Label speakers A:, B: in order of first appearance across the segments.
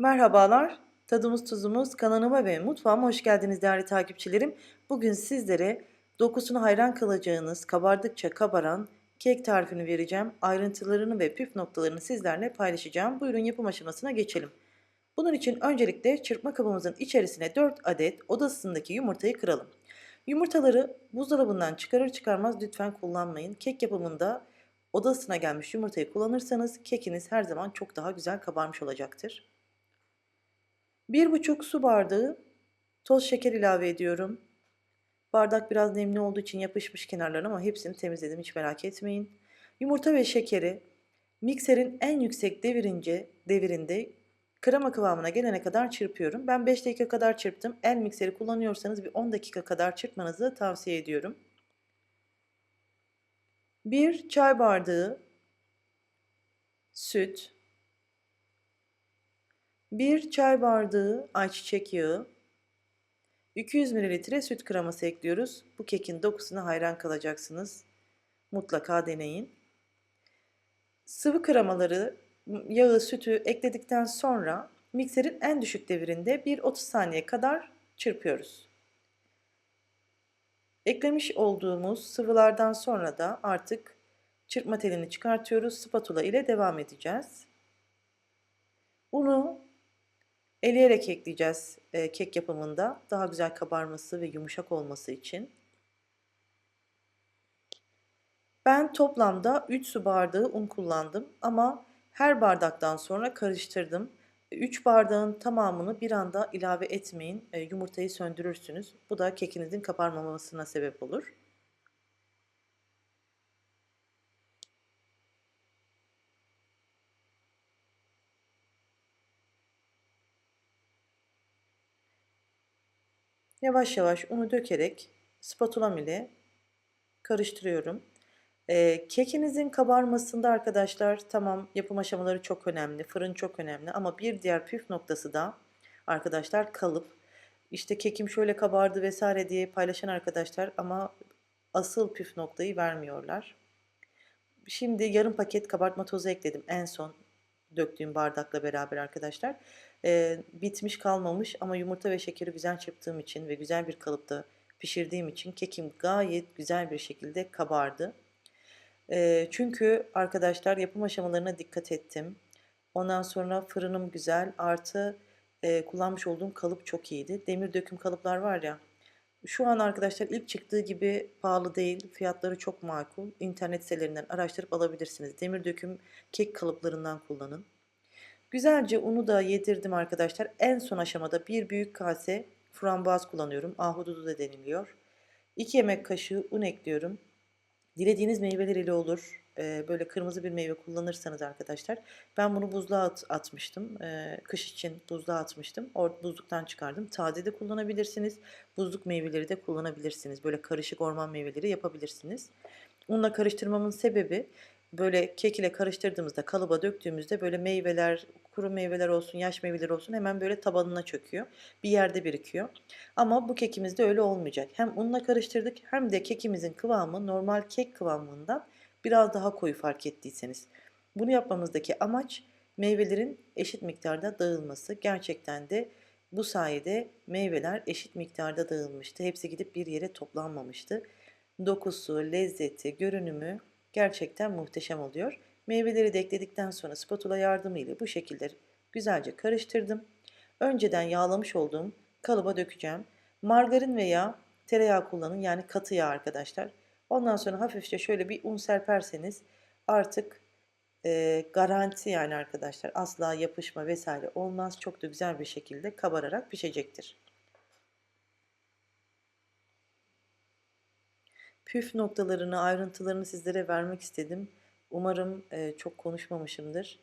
A: Merhabalar, tadımız tuzumuz kanalıma ve mutfağıma hoş geldiniz değerli takipçilerim. Bugün sizlere dokusuna hayran kalacağınız, kabardıkça kabaran kek tarifini vereceğim. Ayrıntılarını ve püf noktalarını sizlerle paylaşacağım. Buyurun yapım aşamasına geçelim. Bunun için öncelikle çırpma kabımızın içerisine 4 adet oda ısısındaki yumurtayı kıralım. Yumurtaları buzdolabından çıkarır çıkarmaz lütfen kullanmayın. Kek yapımında oda ısısına gelmiş yumurtayı kullanırsanız kekiniz her zaman çok daha güzel kabarmış olacaktır. 1,5 su bardağı toz şeker ilave ediyorum. Bardak biraz nemli olduğu için yapışmış kenarlarına ama hepsini temizledim hiç merak etmeyin. Yumurta ve şekeri mikserin en yüksek devirince devirinde krema kıvamına gelene kadar çırpıyorum. Ben 5 dakika kadar çırptım. El mikseri kullanıyorsanız bir 10 dakika kadar çırpmanızı tavsiye ediyorum. 1 çay bardağı süt, 1 çay bardağı ayçiçek yağı, 200 ml süt kreması ekliyoruz. Bu kekin dokusuna hayran kalacaksınız. Mutlaka deneyin. Sıvı kremaları, yağı, sütü ekledikten sonra mikserin en düşük devirinde 1-30 saniye kadar çırpıyoruz. Eklemiş olduğumuz sıvılardan sonra da artık çırpma telini çıkartıyoruz. Spatula ile devam edeceğiz. Unu eleyerek ekleyeceğiz e, kek yapımında. Daha güzel kabarması ve yumuşak olması için. Ben toplamda 3 su bardağı un kullandım ama her bardaktan sonra karıştırdım. 3 bardağın tamamını bir anda ilave etmeyin. E, yumurtayı söndürürsünüz. Bu da kekinizin kabarmamasına sebep olur. Yavaş yavaş unu dökerek spatulam ile karıştırıyorum. Ee, kekinizin kabarmasında arkadaşlar tamam yapım aşamaları çok önemli, fırın çok önemli ama bir diğer püf noktası da arkadaşlar kalıp. İşte kekim şöyle kabardı vesaire diye paylaşan arkadaşlar ama asıl püf noktayı vermiyorlar. Şimdi yarım paket kabartma tozu ekledim en son döktüğüm bardakla beraber arkadaşlar. Ee, bitmiş kalmamış ama yumurta ve şekeri güzel çırptığım için ve güzel bir kalıpta pişirdiğim için kekim gayet güzel bir şekilde kabardı. Ee, çünkü arkadaşlar yapım aşamalarına dikkat ettim. Ondan sonra fırınım güzel artı e, kullanmış olduğum kalıp çok iyiydi. Demir döküm kalıplar var ya şu an arkadaşlar ilk çıktığı gibi pahalı değil. Fiyatları çok makul. İnternet sitelerinden araştırıp alabilirsiniz. Demir döküm kek kalıplarından kullanın. Güzelce unu da yedirdim arkadaşlar. En son aşamada bir büyük kase frambuaz kullanıyorum. Ahududu da deniliyor. 2 yemek kaşığı un ekliyorum. Dilediğiniz meyveler ile olur. Böyle kırmızı bir meyve kullanırsanız arkadaşlar. Ben bunu buzluğa at, atmıştım. Kış için buzluğa atmıştım. Or buzluktan çıkardım. Taze de kullanabilirsiniz. Buzluk meyveleri de kullanabilirsiniz. Böyle karışık orman meyveleri yapabilirsiniz. Unla karıştırmamın sebebi böyle kek ile karıştırdığımızda kalıba döktüğümüzde böyle meyveler, kuru meyveler olsun, yaş meyveler olsun hemen böyle tabanına çöküyor. Bir yerde birikiyor. Ama bu kekimizde öyle olmayacak. Hem unla karıştırdık hem de kekimizin kıvamı normal kek kıvamından biraz daha koyu fark ettiyseniz. Bunu yapmamızdaki amaç meyvelerin eşit miktarda dağılması. Gerçekten de bu sayede meyveler eşit miktarda dağılmıştı. Hepsi gidip bir yere toplanmamıştı. Dokusu, lezzeti, görünümü gerçekten muhteşem oluyor. Meyveleri de ekledikten sonra spatula yardımıyla bu şekilde güzelce karıştırdım. Önceden yağlamış olduğum kalıba dökeceğim. Margarin veya tereyağı kullanın yani katı yağ arkadaşlar. Ondan sonra hafifçe şöyle bir un serperseniz artık e, garanti yani arkadaşlar asla yapışma vesaire olmaz. Çok da güzel bir şekilde kabararak pişecektir. Püf noktalarını, ayrıntılarını sizlere vermek istedim. Umarım e, çok konuşmamışımdır.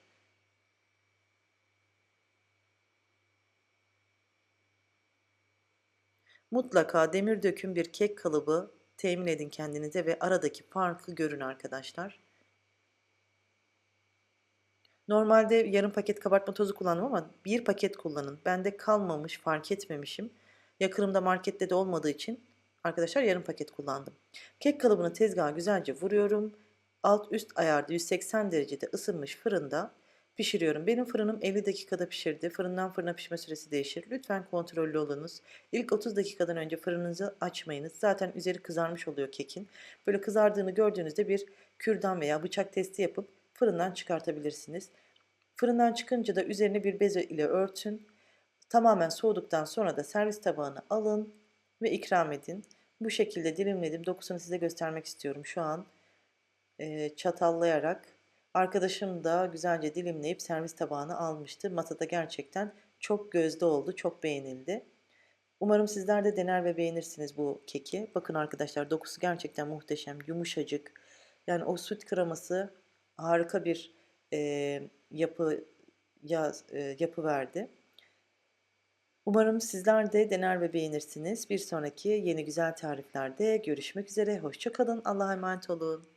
A: Mutlaka demir döküm bir kek kalıbı temin edin kendinize ve aradaki farkı görün arkadaşlar. Normalde yarım paket kabartma tozu kullandım ama bir paket kullanın. Bende kalmamış, fark etmemişim. Yakınımda markette de olmadığı için arkadaşlar yarım paket kullandım. Kek kalıbını tezgaha güzelce vuruyorum. Alt üst ayarda 180 derecede ısınmış fırında pişiriyorum. Benim fırınım 50 dakikada pişirdi. Fırından fırına pişme süresi değişir. Lütfen kontrollü olunuz. İlk 30 dakikadan önce fırınınızı açmayınız. Zaten üzeri kızarmış oluyor kekin. Böyle kızardığını gördüğünüzde bir kürdan veya bıçak testi yapıp fırından çıkartabilirsiniz. Fırından çıkınca da üzerine bir bez ile örtün. Tamamen soğuduktan sonra da servis tabağına alın ve ikram edin. Bu şekilde dilimledim. Dokusunu size göstermek istiyorum şu an. e, çatallayarak. Arkadaşım da güzelce dilimleyip servis tabağına almıştı. Masada gerçekten çok gözde oldu, çok beğenildi. Umarım sizler de dener ve beğenirsiniz bu keki. Bakın arkadaşlar dokusu gerçekten muhteşem, yumuşacık. Yani o süt kreması harika bir e, yapı ya, e, yapı verdi. Umarım sizler de dener ve beğenirsiniz. Bir sonraki yeni güzel tariflerde görüşmek üzere. Hoşçakalın. Allah'a emanet olun.